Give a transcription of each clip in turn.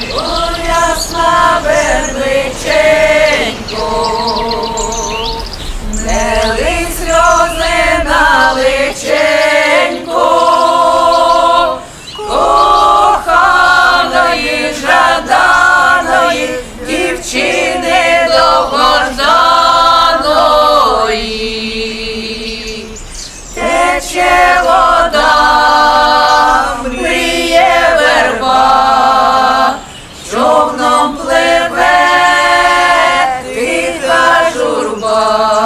Oh! 아.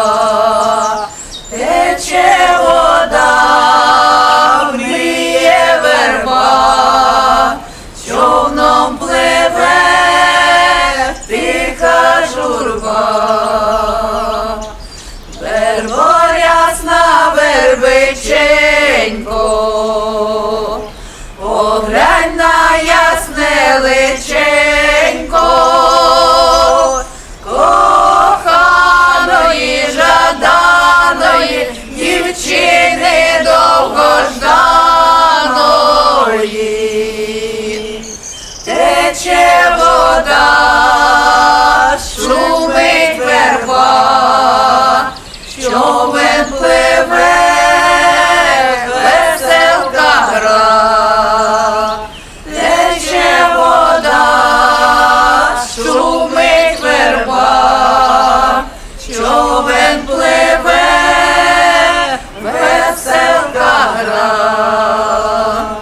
гра,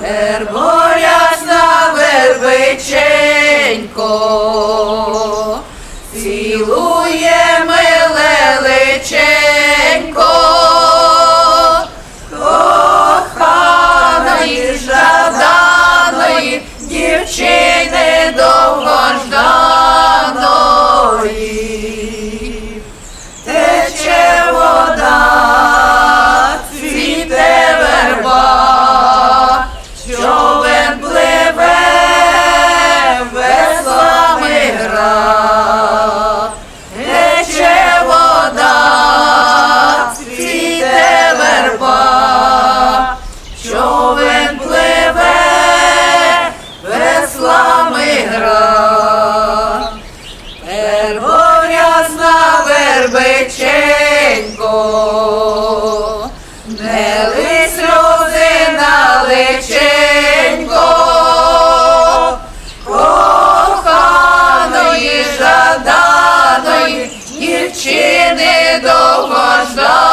вербо ясна вербиченько. не лись родина личенько, коханої, жаданої дівчини довгожданої.